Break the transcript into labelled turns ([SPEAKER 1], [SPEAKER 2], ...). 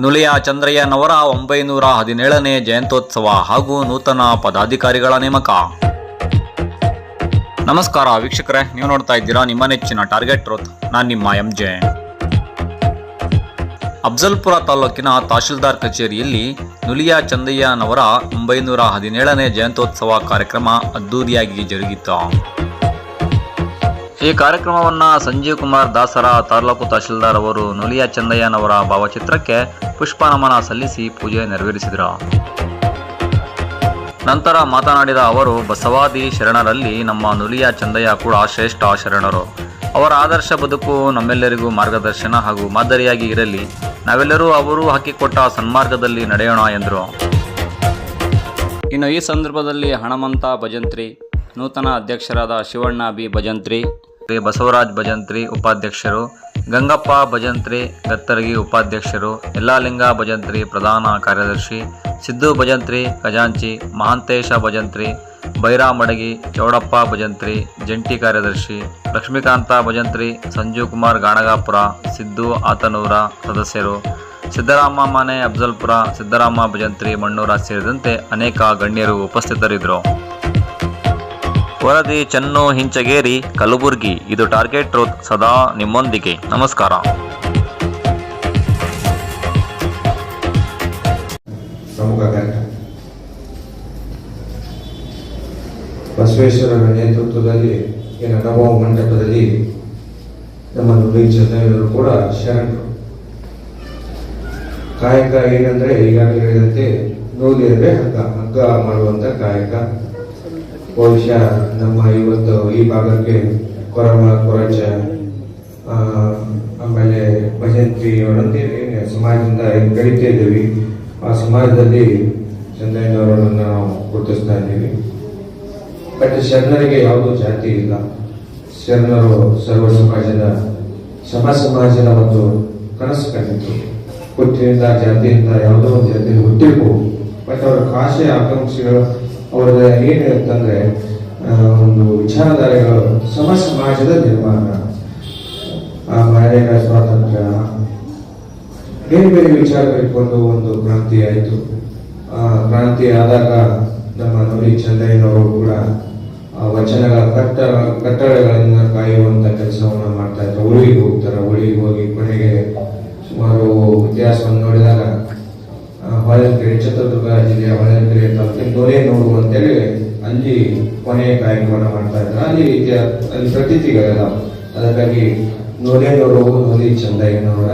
[SPEAKER 1] ನುಲಿಯ ಚಂದ್ರಯ್ಯನವರ ಒಂಬೈನೂರ ಹದಿನೇಳನೇ ಜಯಂತ್ಯೋತ್ಸವ ಹಾಗೂ ನೂತನ ಪದಾಧಿಕಾರಿಗಳ ನೇಮಕ. ನಮಸ್ಕಾರ ವೀಕ್ಷಕರೇ, ನೀವು ನೋಡ್ತಾ ಇದ್ದೀರಾ ನಿಮ್ಮ ನೆಚ್ಚಿನ ಟಾರ್ಗೆಟ್ ರೋತ್ ನಾನು ನಿಮ್ಮ ಎಂ ಜೆ ಅಫ್ಜಲ್ಪುರ ತಾಲೂಕಿನ ತಹಶೀಲ್ದಾರ್ ಕಚೇರಿಯಲ್ಲಿ ನುಲಿಯ ಚಂದಯ್ಯನವರ ಒಂಬೈನೂರ ಹದಿನೇಳನೇ ಜಯಂತ್ಯೋತ್ಸವ ಕಾರ್ಯಕ್ರಮ ಅದ್ದೂರಿಯಾಗಿ ಜರುಗಿತು. ಈ ಕಾರ್ಯಕ್ರಮವನ್ನು ಸಂಜೀವ್ ಕುಮಾರ್ ದಾಸರ, ತಾಲೂಕು ತಹಶೀಲ್ದಾರ್ ಅವರು ನುಲಿಯಾ ಚಂದಯ್ಯನವರ ಭಾವಚಿತ್ರಕ್ಕೆ ಪುಷ್ಪ ನಮನ ಸಲ್ಲಿಸಿ ಪೂಜೆ ನೆರವೇರಿಸಿದರು. ನಂತರ ಮಾತನಾಡಿದ ಅವರು, ಬಸವಾದಿ ಶರಣರಲ್ಲಿ ನಮ್ಮ ನುಲಿಯಾ ಚಂದಯ್ಯ ಕೂಡ ಶ್ರೇಷ್ಠ ಶರಣರು. ಅವರ ಆದರ್ಶ ಬದುಕು ನಮ್ಮೆಲ್ಲರಿಗೂ ಮಾರ್ಗದರ್ಶನ ಹಾಗೂ ಮಾದರಿಯಾಗಿ ಇರಲಿ. ನಾವೆಲ್ಲರೂ ಅವರು ಹಾಕಿಕೊಟ್ಟ ಸನ್ಮಾರ್ಗದಲ್ಲಿ ನಡೆಯೋಣ ಎಂದರು. ಇನ್ನು ಈ ಸಂದರ್ಭದಲ್ಲಿ ಹಣಮಂತ ಭಜಂತ್ರಿ, ನೂತನ ಅಧ್ಯಕ್ಷರಾದ ಶಿವಣ್ಣ ಬಿ ಭಜಂತ್ರಿ ಬಸವರಾಜ್ ಭಜಂತ್ರಿ ಉಪಾಧ್ಯಕ್ಷರು, ಗಂಗಪ್ಪ ಭಜಂತ್ರಿ ಗತ್ತರಗಿ ಉಪಾಧ್ಯಕ್ಷರು, ಯಲ್ಲಾಲಿಂಗ ಭಜಂತ್ರಿ ಪ್ರಧಾನ ಕಾರ್ಯದರ್ಶಿ, ಸಿದ್ದು ಭಜಂತ್ರಿ ಖಜಾಂಚಿ, ಮಹಾಂತೇಶ ಭಜಂತ್ರಿ, ಬೈರಾಮಡಗಿ ಚೌಡಪ್ಪ ಭಜಂತ್ರಿ, ಜಂಟಿ ಕಾರ್ಯದರ್ಶಿ, ಲಕ್ಷ್ಮೀಕಾಂತ ಭಜಂತ್ರಿ ಸಂಜೀವ್ ಕುಮಾರ್ ಗಾಣಗಾಪುರ, ಸಿದ್ದು ಆತನೂರ ಸದಸ್ಯರು, ಸಿದ್ದರಾಮ ಮಾನೆ ಅಫ್ಜಲ್ಪುರ, ಸಿದ್ದರಾಮ ಭಜಂತ್ರಿ ಮಣ್ಣೂರ ಸೇರಿದಂತೆ ಅನೇಕ ಗಣ್ಯರು ಉಪಸ್ಥಿತರಿದ್ದರು. ವರದಿ ಚನ್ನು ಹಿಂಚಗೇರಿ, ಕಲಬುರ್ಗಿ. ಇದು ಟಾರ್ಗೆಟ್ ಟ್ರೋತ್ ಸದಾ ನಿಮ್ಮೊಂದಿಗೆ. ನಮಸ್ಕಾರ.
[SPEAKER 2] ಬಸವೇಶ್ವರ ಕಾರ್ಯಕ್ರಮ ಬಸವೇಶ್ವರರ ನೇತೃತ್ವದಲ್ಲಿ ನವೋ ಮಂಟಪದಲ್ಲಿ ನಮ್ಮ ನುಡಿ ಚಂದ್ರಯ್ಯನವರು ಕೂಡ ಶರಣರು. ಕಾಯಕ ಏನಂದ್ರೆ ಈಗಾಗಲೇ ಹೇಳಿದಂತೆ ನೂಲಿ ಅಂದ್ರೆ ಹಗ್ಗ. ಹಗ್ಗ ಮಾಡುವಂತ ಕಾಯಕ. ಬಹುಶಃ ನಮ್ಮ ಇವತ್ತು ಈ ಭಾಗಕ್ಕೆ ಕೊರಮ, ಕೊರಚ ಆಮೇಲೆ ಭಜಂತ್ರಿ ಅವರಂತೆ ಏನು ಸಮಾಜದಿಂದ ಕಲಿತಾ ಇದ್ದೀವಿ, ಆ ಸಮಾಜದಲ್ಲಿ ಚಂದ್ರಯ್ಯನವರನ್ನು ನಾವು ಗುರುತಿಸ್ತಾ ಇದ್ದೀವಿ. ಬಟ್ ಶರಣರಿಗೆ ಯಾವುದೂ ಜಾತಿ ಇಲ್ಲ. ಶರಣರು ಸರ್ವ ಸಮಾಜದ, ಸಮ ಸಮಾಜದ ಒಂದು ಕನಸು ಕಂಡಿತ್ತು ಹುಟ್ಟಿನಿಂದ ಜಾತಿಯಿಂದ ಯಾವುದೋ ಒಂದು ಜಾತಿಯಲ್ಲಿ ಹುಟ್ಟಿರ್ಬೋದು. ಬಟ್ ಅವರ ಕಾಶೆ ಆಕಾಂಕ್ಷೆಗಳು ಅವರ ಏನು ಅಂತಂದ್ರೆ ಒಂದು ವಿಚಾರಧಾರೆಗಳು ಸಮ ಸಮಾಜದ ನಿರ್ಮಾಣ. ಆ ಮಹಿಳೆಯರ ಸ್ವಾತಂತ್ರ್ಯ. ಬೇರೆ ಬೇರೆ ಇಟ್ಕೊಂಡು ಒಂದು ಕ್ರಾಂತಿ ಆಯಿತು. ಕ್ರಾಂತಿ ಆದಾಗ ನಮ್ಮ ನೋಡಿ ಚಂದ್ರಯ್ಯನವರು ಕೂಡ ಆ ವಚನಗಳ ಕಟ್ಟ ಕಟ್ಟಡಗಳನ್ನ ಕಾಯುವಂತ ಕೆಲಸವನ್ನು ಮಾಡ್ತಾ ಇದ್ರು. ಹೋಗ್ತಾರೆ. ಉಳಿಗೆ ಹೋಗಿ ಕೊನೆಗೆ ಸುಮಾರು ಇತಿಹಾಸವನ್ನು ನೋಡಿದಾಗ ಆ, ಹೊಳಲ್ಕೆರೆ ಚಿತ್ರದುರ್ಗ ಜಿಲ್ಲೆಯ ಹೊಳಲ್ಕೆರೆ ತಾಲೂಕಿನ ದೊರೆ ನೋಡು ಅಂತೇಳಿ ಅಲ್ಲಿ ಕೊನೆಯ ಕಾರ್ಯಕ್ರಮವನ್ನು ಮಾಡ್ತಾ ಇದ್ದಾರೆ ಅಲ್ಲಿ ಅಲ್ಲಿ ಪ್ರತೀತಿಗಳೆಲ್ಲ ಅದಕ್ಕಾಗಿ ನೋರೇ ನೋಡು ಚಂದ ಚಂದಯ್ಯನವರ